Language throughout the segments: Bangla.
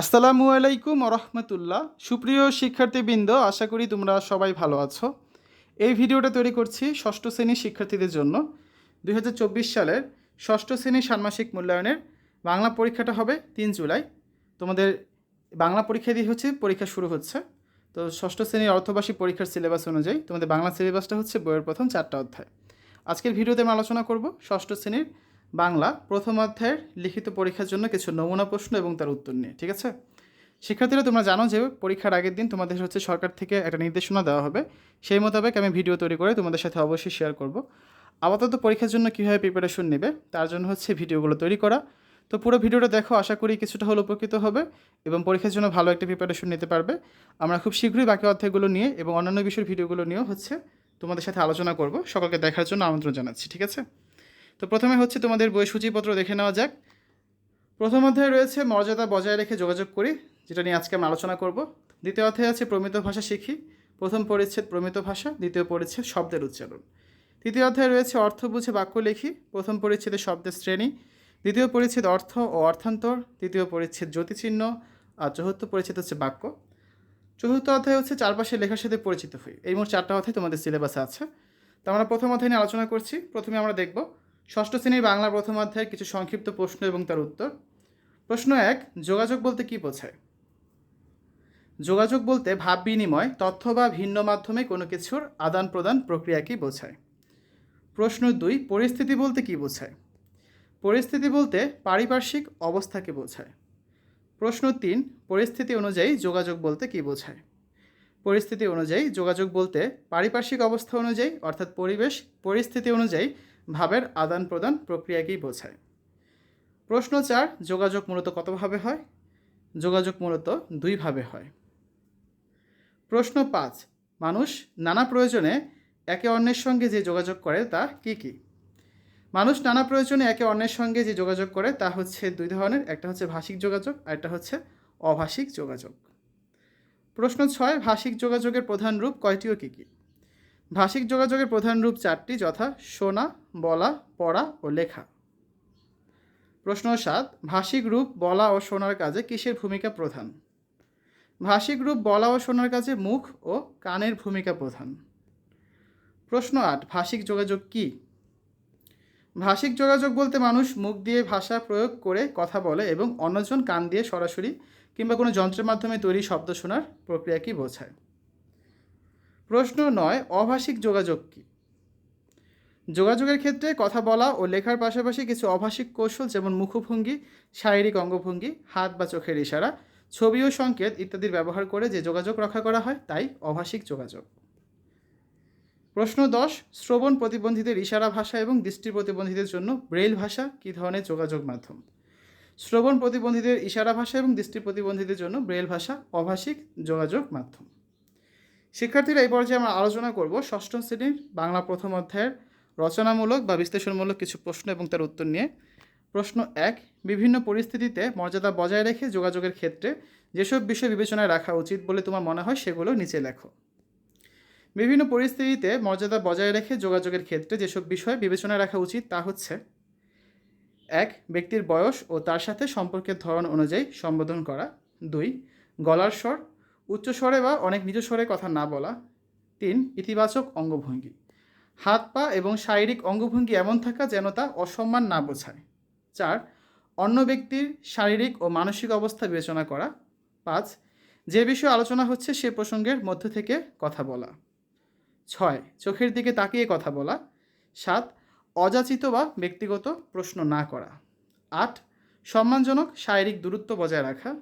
আসসালামু আলাইকুম রহমতুল্লাহ। সুপ্রিয় শিক্ষার্থীবৃন্দ, আশা করি তোমরা সবাই ভালো আছো। এই ভিডিওটা তৈরি করছি ষষ্ঠ শ্রেণির শিক্ষার্থীদের জন্য। দু হাজার চব্বিশ সালের ষষ্ঠ শ্রেণির ষান্মাসিক মূল্যায়নের বাংলা পরীক্ষাটা হবে তিন জুলাই। তোমাদের বাংলা পরীক্ষা দিয়ে হচ্ছে, পরীক্ষা শুরু হচ্ছে। তো ষষ্ঠ শ্রেণির অর্থবার্ষিক পরীক্ষার সিলেবাস অনুযায়ী তোমাদের বাংলা সিলেবাসটা হচ্ছে বইয়ের প্রথম চারটা অধ্যায়। আজকের ভিডিওতে আমি আলোচনা করব ষষ্ঠ শ্রেণির বাংলা প্রথম অধ্যায়ের লিখিত পরীক্ষার জন্য কিছু নমুনা প্রশ্ন এবং তার উত্তর নিয়ে, ঠিক আছে? শিক্ষার্থীরা, তোমরা জানো যে পরীক্ষার আগের দিন তোমাদের হচ্ছে সরকার থেকে একটা নির্দেশনা দেওয়া হবে। সেই মোতাবেক আমি ভিডিও তৈরি করে তোমাদের সাথে অবশ্যই শেয়ার করব। আপাতত পরীক্ষার জন্য কীভাবে প্রিপারেশন নেবে, তার জন্য হচ্ছে ভিডিওগুলো তৈরি করা। তো পুরো ভিডিওটা দেখো, আশা করি কিছুটা হলো উপকৃত হবে এবং পরীক্ষার জন্য ভালো একটা প্রিপারেশন নিতে পারবে। আমরা খুব শীঘ্রই বাকি অধ্যায়গুলো নিয়ে এবং অন্যান্য বিষয়ের ভিডিওগুলো নিয়েও হচ্ছে তোমাদের সাথে আলোচনা করব। সকলকে দেখার জন্য আমন্ত্রণ জানাচ্ছি, ঠিক আছে? তো প্রথমে হচ্ছে তোমাদের বই সূচিপত্র দেখে নেওয়া যাক। প্রথম অধ্যায়ে রয়েছে মর্যাদা বজায় রেখে যোগাযোগ করি, যেটা নিয়ে আজকে আমি আলোচনা করব। দ্বিতীয় অধ্যায়ে আছে প্রমিত ভাষা শিখি, প্রথম পরিচ্ছেদ প্রমিত ভাষা, দ্বিতীয় পরিচ্ছেদ শব্দের উচ্চারণ। তৃতীয় অধ্যায়ে রয়েছে অর্থ বুঝে বাক্য লিখি, প্রথম পরিচ্ছেদে শব্দের শ্রেণি, দ্বিতীয় পরিচ্ছেদ অর্থ ও অর্থান্তর, তৃতীয় পরিচ্ছেদ জ্যোতিচিহ্ন, আর চতুর্থ পরিচ্ছেদ হচ্ছে বাক্য। চতুর্থ অধ্যায় হচ্ছে চারপাশে লেখার সাথে পরিচিত হই। এই মোট চারটা অধ্যায় তোমাদের সিলেবাসে আছে। তো আমরা প্রথম অধ্যায় নিয়ে আলোচনা করছি। প্রথমে আমরা দেখব ষষ্ঠ শ্রেণির বাংলা প্রথম অধ্যায়ের কিছু সংক্ষিপ্ত প্রশ্ন এবং তার উত্তর। প্রশ্ন এক, যোগাযোগ বলতে কী বোঝায়? যোগাযোগ বলতে ভাব বিনিময় তথ্য বা ভিন্ন মাধ্যমে কোনো কিছুর আদান প্রদান প্রক্রিয়াকেই বোঝায়? প্রশ্ন দুই, পরিস্থিতি বলতে কী বোঝায়? পরিস্থিতি বলতে পারিপার্শ্বিক অবস্থাকে বোঝায়? প্রশ্ন তিন, পরিস্থিতি অনুযায়ী যোগাযোগ বলতে কী বোঝায়? পরিস্থিতি অনুযায়ী যোগাযোগ বলতে পারিপার্শ্বিক অবস্থা অনুযায়ী, অর্থাৎ পরিবেশ, পরিস্থিতি অনুযায়ী ভাবের আদান প্রদান প্রক্রিয়াকেই বোঝায়। প্রশ্ন চার, যোগাযোগ মূলত কতভাবে হয়? যোগাযোগ মূলত দুইভাবে হয়। প্রশ্ন পাঁচ, মানুষ নানা প্রয়োজনে একে অন্যের সঙ্গে যে যোগাযোগ করে তা কি কি? মানুষ নানা প্রয়োজনে একে অন্যের সঙ্গে যে যোগাযোগ করে তা হচ্ছে দুই ধরনের, একটা হচ্ছে ভাষিক যোগাযোগ আর একটা হচ্ছে অভাষিক যোগাযোগ। প্রশ্ন ছয়, ভাষিক যোগাযোগের প্রধান রূপ কয়টি ও কী কী? ভাষিক যোগাযোগের প্রধান রূপ চারটি, যথা শোনা, বলা, পড়া ও লেখা। প্রশ্ন সাত, ভাষিক রূপ বলা ও শোনার কাজে কিসের ভূমিকা প্রধান? ভাষিক রূপ বলা ও শোনার কাজে মুখ ও কানের ভূমিকা প্রধান। প্রশ্ন আট, ভাষিক যোগাযোগ কি? ভাষিক যোগাযোগ বলতে মানুষ মুখ দিয়ে ভাষা প্রয়োগ করে কথা বলে এবং অন্যজন কান দিয়ে সরাসরি কিংবা কোনো যন্ত্রের মাধ্যমে তৈরি শব্দ শোনার প্রক্রিয়াকেই বোঝায়? প্রশ্ন নয় অভাষিক যোগাযোগ কী? যোগাযোগের ক্ষেত্রে কথা বলা ও লেখার পাশাপাশি কিছু অভাষিক কৌশল যেমন মুখভঙ্গি, শারীরিক অঙ্গভঙ্গি, হাত বা চোখের ইশারা, ছবি ও সংকেত ইত্যাদির ব্যবহার করে যে যোগাযোগ রক্ষা করা হয় তাই অভাষিক যোগাযোগ। প্রশ্ন দশ, শ্রবণ প্রতিবন্ধীদের ইশারা ভাষা এবং দৃষ্টি প্রতিবন্ধীদের জন্য ব্রেইল ভাষা কী ধরনের যোগাযোগ মাধ্যম? শ্রবণ প্রতিবন্ধীদের ইশারা ভাষা এবং দৃষ্টি প্রতিবন্ধীদের জন্য ব্রেইল ভাষা অভাষিক যোগাযোগ মাধ্যম। শিক্ষার্থীরা এই পর্যায়ে আমরা আলোচনা করব ষষ্ঠ শ্রেণির বাংলা প্রথম অধ্যায়ের রচনামূলক বা বিশ্লেষণমূলক কিছু প্রশ্ন এবং তার উত্তর নিয়ে। প্রশ্ন এক, বিভিন্ন পরিস্থিতিতে মর্যাদা বজায় রেখে যোগাযোগের ক্ষেত্রে যেসব বিষয় বিবেচনায় রাখা উচিত বলে তোমার মনে হয় সেগুলো নিচে লেখো। বিভিন্ন পরিস্থিতিতে মর্যাদা বজায় রেখে যোগাযোগের ক্ষেত্রে যেসব বিষয় বিবেচনায় রাখা উচিত তা হচ্ছে, এক, ব্যক্তির বয়স ও তার সাথে সম্পর্কের ধরন অনুযায়ী সম্বোধন করা, দুই, গলার স্বর উচ্চ স্বরে বা অনেক নিজ স্বরে কথা না বলা। তিন, ইতিবাচক অঙ্গভঙ্গি। হাত, পা এবং শারীরিক অঙ্গভঙ্গি এমন থাকা যেন তা অসম্মান না বোঝায়। চার, অন্য ব্যক্তির শারীরিক ও মানসিক অবস্থা বিবেচনা করা। পাঁচ, যে বিষয়ে আলোচনা হচ্ছে সে প্রসঙ্গের মধ্যে থেকে কথা বলা। ছয়, চোখের দিকে তাকিয়ে কথা বলা। সাত, অযাচিত বা ব্যক্তিগত প্রশ্ন না করা। আট, সম্মানজনক শারীরিক দূরত্ব বজায় রাখা।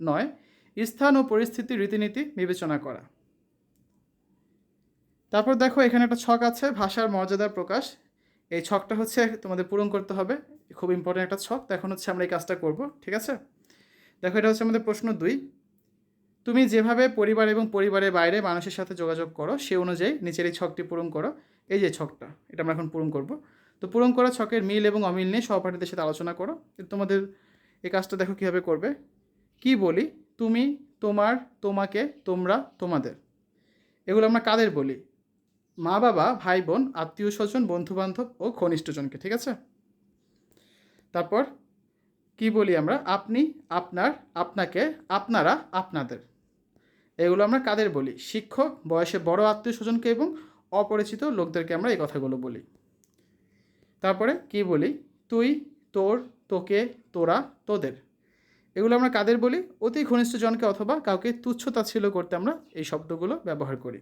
নয় স্থান ও পরিস্থিতি, রীতিনীতি বিবেচনা করা। তারপর দেখো, এখানে একটা ছক আছে, ভাষার মর্যাদার প্রকাশ। এই ছকটা হচ্ছে তোমাদের পূরণ করতে হবে। খুব ইম্পর্টেন্ট একটা ছক। তো এখন হচ্ছে আমরা এই কাজটা করব, ঠিক আছে? দেখো, এটা হচ্ছে আমাদের প্রশ্ন দুই। তুমি যেভাবে পরিবার এবং পরিবারের বাইরে মানুষের সাথে যোগাযোগ করো, সে অনুযায়ী নিচের এই ছকটি পূরণ করো। এই যে ছকটা, এটা আমরা এখন পূরণ করব। তো পূরণ করা ছকের মিল এবং অমিল নিয়ে সহপাঠীদের সাথে আলোচনা করো। তোমাদের এই কাজটা দেখো কীভাবে করবে। কি বলি? তুমি, তোমার, তোমাকে, তোমরা, তোমাদের। এগুলো আমরা কাদের বলি? মা বাবা, ভাই বোন, আত্মীয় স্বজন বন্ধু বান্ধব ও ঘনিষ্ঠজনকে ঠিক আছে? তারপর কি বলি আমরা? আপনি, আপনার, আপনাকে, আপনারা, আপনাদের। এগুলো আমরা কাদের বলি? শিক্ষক, বয়সে বড় আত্মীয় স্বজনকে এবং অপরিচিত লোকদেরকে আমরা এই কথাগুলো বলি। তারপরে কি বলি? তুই, তোর, তোকে, তোরা, তোদের। এগুলো আমরা কাদের বলি? অতি ঘনিষ্ঠ জনকে অথবা কাউকে তুচ্ছ তাচ্ছিল্য করতে আমরা এই শব্দগুলো ব্যবহার করি।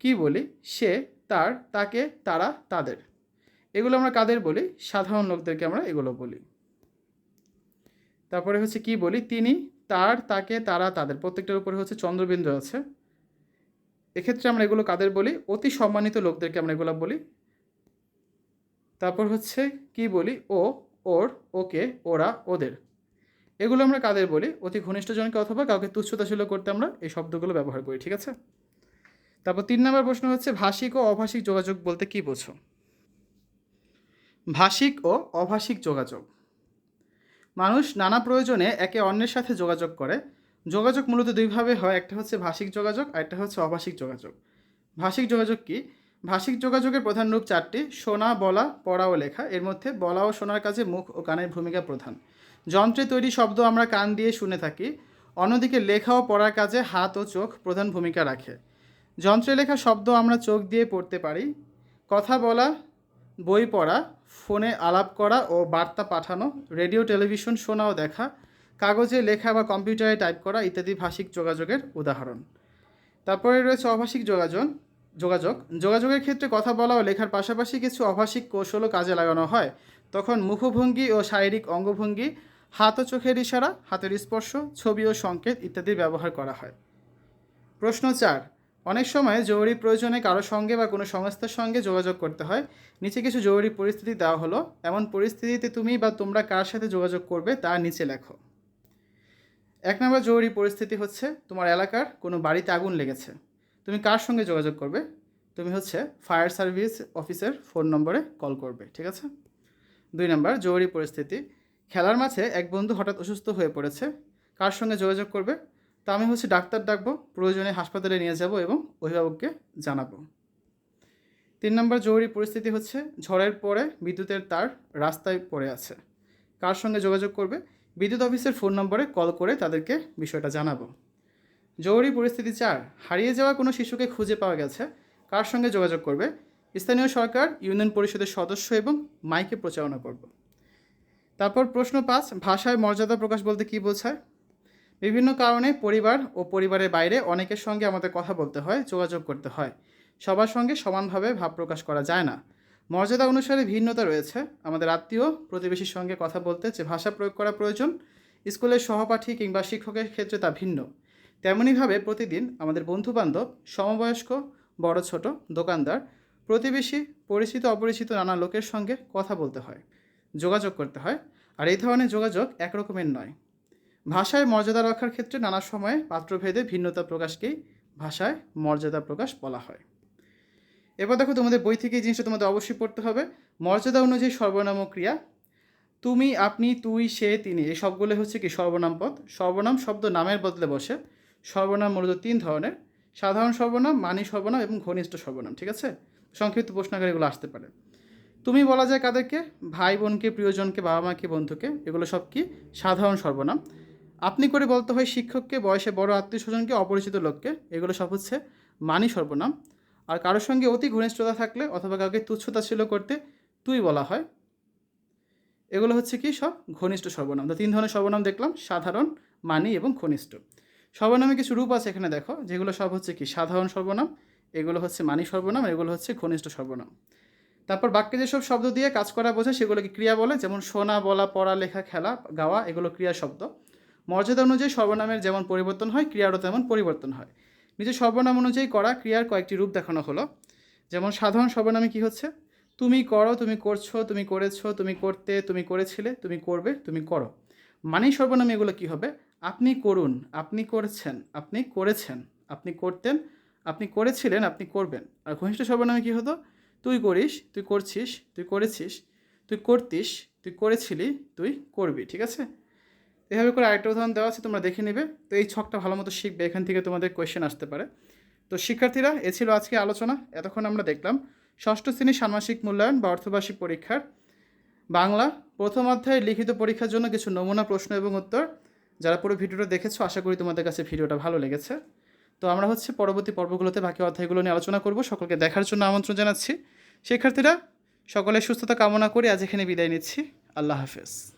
কি বলি? সে, তার, তাকে, তারা, তাদের। এগুলো আমরা কাদের বলি? সাধারণ লোকদেরকে আমরা এগুলো বলি। তারপরে হচ্ছে কি বলি? তিনি, তার, তাকে, তারা, তাদের। প্রত্যেকটার উপরে হচ্ছে চন্দ্রবিন্দু আছে। এক্ষেত্রে আমরা এগুলো কাদের বলি? অতি সম্মানিত লোকদেরকে আমরা এগুলো বলি। তারপর হচ্ছে কি বলি? ও, ওর, ওকে, ওরা, ওদের। এগুলো আমরা কাদের বলি? অতি ঘনিষ্ঠজনকে অথবা কাউকে তুচ্ছতাশীল করতে আমরা এই শব্দগুলো ব্যবহার করি, ঠিক আছে? তারপর তিন নম্বর প্রশ্ন হচ্ছে, ভাষিক ও অভাষিক যোগাযোগ বলতে কি বোঝো? ভাষিক ও অভাষিক যোগাযোগ। মানুষ নানা প্রয়োজনে একে অন্যের সাথে যোগাযোগ করে। যোগাযোগ মূলত দুইভাবে হয়, একটা হচ্ছে ভাষিক যোগাযোগ আর একটা হচ্ছে অভাষিক যোগাযোগ। ভাষিক যোগাযোগ কি? ভাষিক যোগাযোগের প্রধান রূপ চারটি, শোনা, বলা, পড়া ও লেখা। এর মধ্যে বলা ও শোনার কাজে মুখ ও কানের ভূমিকা প্রধান। যন্ত্রে তৈরি শব্দ আমরা কান দিয়ে শুনে থাকি। অন্যদিকে লেখা ও পড়ার কাজে হাত ও চোখ প্রধান ভূমিকা রাখে। যন্ত্রে লেখা শব্দ আমরা চোখ দিয়ে পড়তে পারি। কথা বলা, বই পড়া, ফোনে আলাপ করা ও বার্তা পাঠানো, রেডিও, টেলিভিশন শোনা ও দেখা, কাগজে লেখা বা কম্পিউটারে টাইপ করা ইত্যাদি ভাষিক যোগাযোগের উদাহরণ। তারপরে রয়েছে অভাষিক যোগাযোগ যোগাযোগ। যোগাযোগের ক্ষেত্রে কথা বলা ও লেখার পাশাপাশি কিছু অভাষিক কৌশলও কাজে লাগানো হয়। তখন মুখভঙ্গি ও শারীরিক অঙ্গভঙ্গি হাত ও চোখের ইশারা, হাতের স্পর্শ, ছবি ও সংকেত ইত্যাদি ব্যবহার করা হয়। প্রশ্ন চার, অনেক সময় জরুরি প্রয়োজনে কারও সঙ্গে বা কোনো সংস্থার সঙ্গে যোগাযোগ করতে হয়। নিচে কিছু জরুরি পরিস্থিতি দেওয়া হলো। এমন পরিস্থিতিতে তুমি বা তোমরা কার সাথে যোগাযোগ করবে তা নিচে লেখো। এক নম্বর জরুরি পরিস্থিতি হচ্ছে তোমার এলাকার কোনো বাড়িতে আগুন লেগেছে। তুমি কার সঙ্গে যোগাযোগ করবে? তুমি হচ্ছে ফায়ার সার্ভিস অফিসের ফোন নম্বরে কল করবে, ঠিক আছে? দুই নম্বর জরুরি পরিস্থিতি খেলার মাঝে এক বন্ধু হঠাৎ অসুস্থ হয়ে পড়েছে। কার সঙ্গে যোগাযোগ করবে? তা আমি হচ্ছে ডাক্তার ডাকবো, প্রয়োজনে হাসপাতালে নিয়ে যাব এবং অভিভাবককে জানাব। তিন নম্বর জরুরি পরিস্থিতি হচ্ছে, ঝড়ের পরে বিদ্যুতের তার রাস্তায় পড়ে আছে। কার সঙ্গে যোগাযোগ করবে? বিদ্যুৎ অফিসের ফোন নম্বরে কল করে তাদেরকে বিষয়টা জানাব। জরুরি পরিস্থিতি চার, হারিয়ে যাওয়া কোনো শিশুকে খুঁজে পাওয়া গেছে। কার সঙ্গে যোগাযোগ করবে? স্থানীয় সরকার, ইউনিয়ন পরিষদের সদস্য এবং মাইকে প্রচারণা করব। তারপর প্রশ্ন পাঁচ, ভাষায় মর্যাদা প্রকাশ বলতে কী বোঝায়? বিভিন্ন কারণে পরিবার ও পরিবারের বাইরে অনেকের সঙ্গে আমাদের কথা বলতে হয়, যোগাযোগ করতে হয়। সবার সঙ্গে সমানভাবে ভাব প্রকাশ করা যায় না। মর্যাদা অনুসারে ভিন্নতা রয়েছে। আমাদের আত্মীয় প্রতিবেশীর সঙ্গে কথা বলতে যে ভাষা প্রয়োগ করা প্রয়োজন, স্কুলের সহপাঠী কিংবা শিক্ষকের ক্ষেত্রে তা ভিন্ন। তেমনইভাবে প্রতিদিন আমাদের বন্ধুবান্ধব, সমবয়স্ক, বড় ছোট, দোকানদার, প্রতিবেশী পরিচিত অপরিচিত নানা লোকের সঙ্গে কথা বলতে হয়। যোগাযোগ করতে হয়। আর এই ধরনের যোগাযোগ একরকমের নয়। ভাষায় মর্যাদা রক্ষার ক্ষেত্রে নানা সময়ে পাত্রভেদে ভিন্নতা প্রকাশকেই ভাষায় মর্যাদা প্রকাশ বলা হয়। এবার দেখো তোমাদের বই থেকে এই জিনিসটা তোমাদের অবশ্যই পড়তে হবে। মর্যাদা অনুযায়ী সর্বনাম ক্রিয়া। তুমি, আপনি, তুই, সে, তিনি, এই সবগুলো হচ্ছে কি সর্বনাম পদ। সর্বনাম শব্দ নামের বদলে বসে। সর্বনাম মূলত তিন ধরনের। সাধারণ সর্বনাম, মানি সর্বনাম এবং ঘনিষ্ঠ সর্বনাম, ঠিক আছে? সংক্ষিপ্ত প্রশ্নাগার এগুলো আসতে পারে। তুমি বলা যায় কাদেরকে? ভাই বোনকে, প্রিয়জনকে বাবা মাকে বন্ধুকে, এগুলো সব কি? সাধারণ সর্বনাম। আপনি করে বলতে হয় শিক্ষককে, বয়সে বড় আত্মীয় স্বজনকে অপরিচিত লোককে, এগুলো সব হচ্ছে মানি সর্বনাম। আর কারোর সঙ্গে অতি ঘনিষ্ঠতা থাকলে অথবা কাউকে তুচ্ছতা ছিল করতে তুই বলা হয়। এগুলো হচ্ছে কি? সব ঘনিষ্ঠ সর্বনাম। তো তিন ধরনের সর্বনাম দেখলাম, সাধারণ, মানি এবং ঘনিষ্ঠ। সর্বনামে কিছু রূপ আছে এখানে দেখো, যেগুলো সব হচ্ছে কি? সাধারণ সর্বনাম, এগুলো হচ্ছে মানি সর্বনাম, এগুলো হচ্ছে ঘনিষ্ঠ সর্বনাম। তারপর বাক্যে যেসব শব্দ দিয়ে কাজ করা বোঝায়, সেগুলোকে ক্রিয়া বলে, যেমন শোনা, বলা, পড়া, লেখা, খেলা, গাওয়া, এগুলো ক্রিয়া শব্দ। মর্যাদা অনুযায়ী সর্বনামের যেমন পরিবর্তন হয়, ক্রিয়ারও তেমন পরিবর্তন হয়। নিজের সর্বনাম অনুযায়ী করা, ক্রিয়ার কয়েকটি রূপ দেখানো হলো। যেমন সাধারণ সর্বনামে কি হচ্ছে? তুমি করো, তুমি করছ, তুমি করেছ, তুমি করতে, তুমি করেছিলে, তুমি করবে, তুমি করো। মানি সর্বনামে এগুলো কি হবে? আপনি করুন, আপনি করেছেন আপনি করেছেন, আপনি করতেন, আপনি করেছিলেন, আপনি করবেন। আর ঘনিষ্ঠ সর্বনামে কি হতো? তুই করিস, তুই করছিস, তুই করেছিস, তুই করতিস, তুই করেছিলি, তুই করবি, ঠিক আছে? এভাবে করে আরেকটা উদাহরণ দেওয়া আছে, তোমরা দেখে নেবে। তো এই ছকটা ভালো মতো শিখবে, এখান থেকে তোমাদের কোয়েশ্চেন আসতে পারে। তো শিক্ষার্থীরা, এ ছিল আজকে আলোচনা, এতক্ষণ আমরা দেখলাম। ষষ্ঠ শ্রেণির ষান্মাসিক মূল্যায়ন বা অর্থবার্ষিক পরীক্ষার বাংলা প্রথম অধ্যায়ের লিখিত পরীক্ষার জন্য কিছু নমুনা, প্রশ্ন এবং উত্তর। যারা পুরো ভিডিওটা দেখেছ, আশা করি তোমাদের কাছে ভিডিওটা ভালো লেগেছে। তো আমরা হচ্ছে পরবর্তী পর্বগুলোতে বাকি অধ্যায়গুলো নিয়ে আলোচনা করব। সকলকে দেখার জন্য আমন্ত্রণ জানাচ্ছি। শিক্ষার্থীরা, সকলের সুস্থতা কামনা করে আজ এখানে বিদায় নিচ্ছি। আল্লাহ হাফেজ।